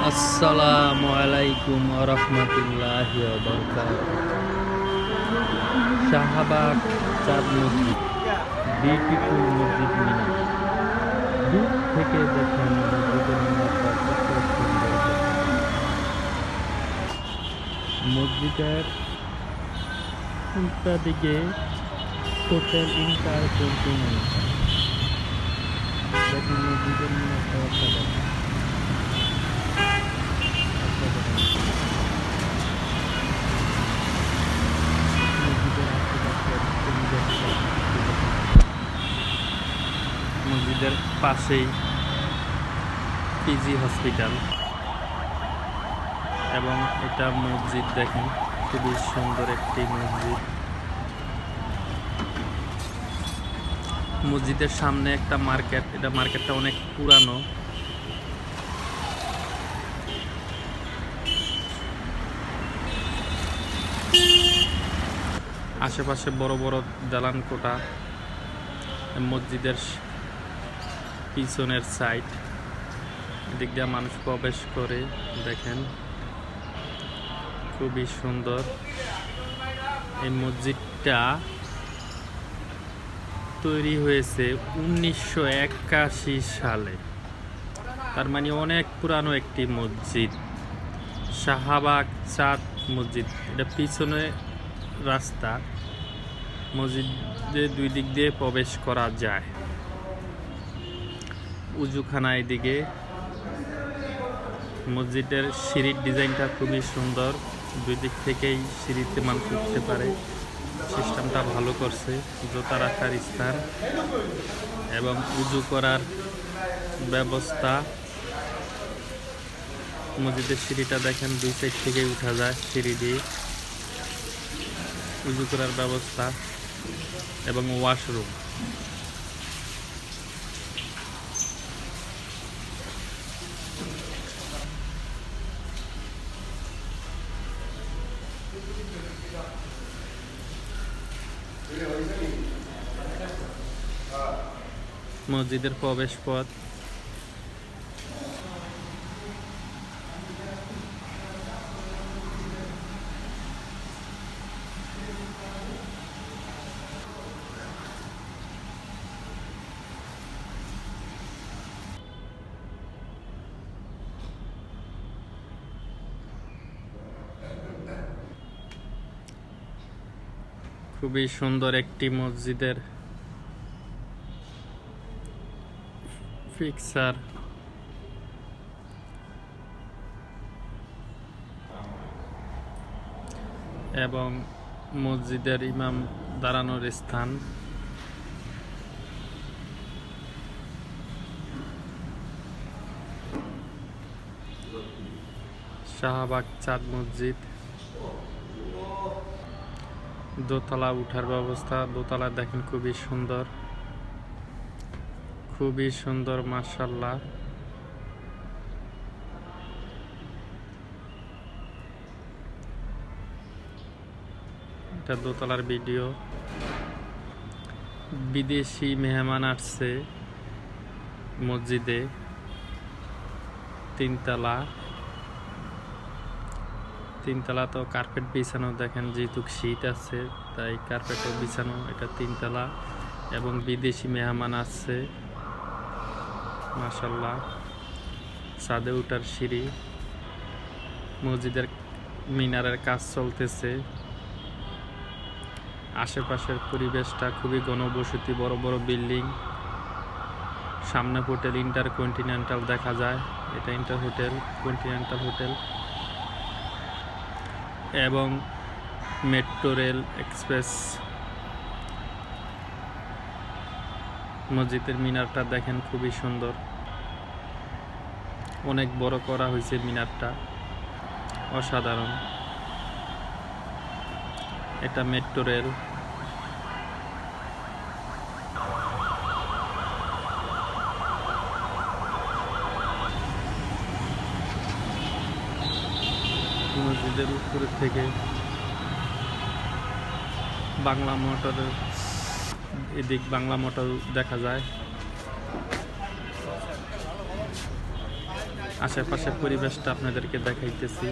আসসালামু আলাইকুম রহমতুল্লাহ শাহবাগ চাঁদ মসজিদ বিউটিফুল মসজিদ মিনার দূর থেকে দেখেন মসজিদের মিনারটা কত সুন্দর। মসজিদের উল্টা দিকে হোটেল ইন্টার দেখেন মসজিদের মিনারটা মসজিদের পাশেই পিজি হসপিটাল এবং এটা মসজিদ দেখেন, খুবই সুন্দর একটি মসজিদ। মসজিদের সামনে একটা মার্কেট, এটা মার্কেটটা অনেক পুরানো। আশেপাশে বড় বড় দালান কোটা মসজিদের পিছনের সাইড এদিক দিয়ে মানুষ প্রবেশ করে, দেখেন। খুবই সুন্দর। এই মসজিদটা তৈরি হয়েছে উনিশশো একাশি সালে। তার মানে অনেক পুরানো একটি মসজিদ। শাহবাগ চাঁদ মসজিদ। এটা পিছনে রাস্তা। মসজিদে দুই দিক দিয়ে প্রবেশ করা যায়। উজুখানা এদিকে। মসজিদের সিঁড়ির ডিজাইনটা খুবই সুন্দর। দুই দিক থেকেই সিঁড়িতে মানুষ উঠতে পারে। সিস্টেমটা ভালো করছে, জুতা রাখার স্থান এবং উজু করার ব্যবস্থা। মসজিদের সিঁড়িটা দেখেন, দুই সাইড থেকেই উঠা যায় সিঁড়ি দিয়ে। উজু করার ব্যবস্থা এবং ওয়াশরুম। মসজিদের প্রবেশ পথ খুবই সুন্দর একটি মসজিদের ফিক্সার। এবং মসজিদের ইমাম দাঁড়ানোর স্থান। শাহবাগ চাঁদ মসজিদ। দোতলা উঠার ব্যবস্থা। দোতলা দেখেন খুবই সুন্দর। খুবই সুন্দর মার্শাল্লাহ এটা দোতলার ভিডিও। বিদেশি মেহমান আসছে মসজিদে। তিনতলা। তিনতলা তো কার্পেট বিছানো, দেখেন যেহেতু শীত আছে, তাই কার্পেটও বিছানো, এটা তিনতলা এবং বিদেশি মেহমান আসছে মাসাল্লাহ ছাদে উঠার সিঁড়ি। মসজিদের মিনারের কাজ চলতেছে। আশেপাশের পরিবেশটা খুবই ঘনবসতি, বড় বড় বিল্ডিং। সামনে হোটেল ইন্টার কন্টিনেন্টাল দেখা যায়। এটা ইন্টার হোটেল কন্টিনেন্টাল হোটেল। এবং মেট্রো রেল এক্সপ্রেস। মসজিদের মিনারটা দেখেন খুবই সুন্দর। অনেক বড় করা হয়েছে মিনারটা। অসাধারণ। এটা মেট্রো রেল। মসজিদের উপরের থেকে বাংলা মোটরের এদিক বাংলা মোটর দেখা যায়। আশেপাশের পরিবেশটা আপনাদেরকে দেখাইতেছি।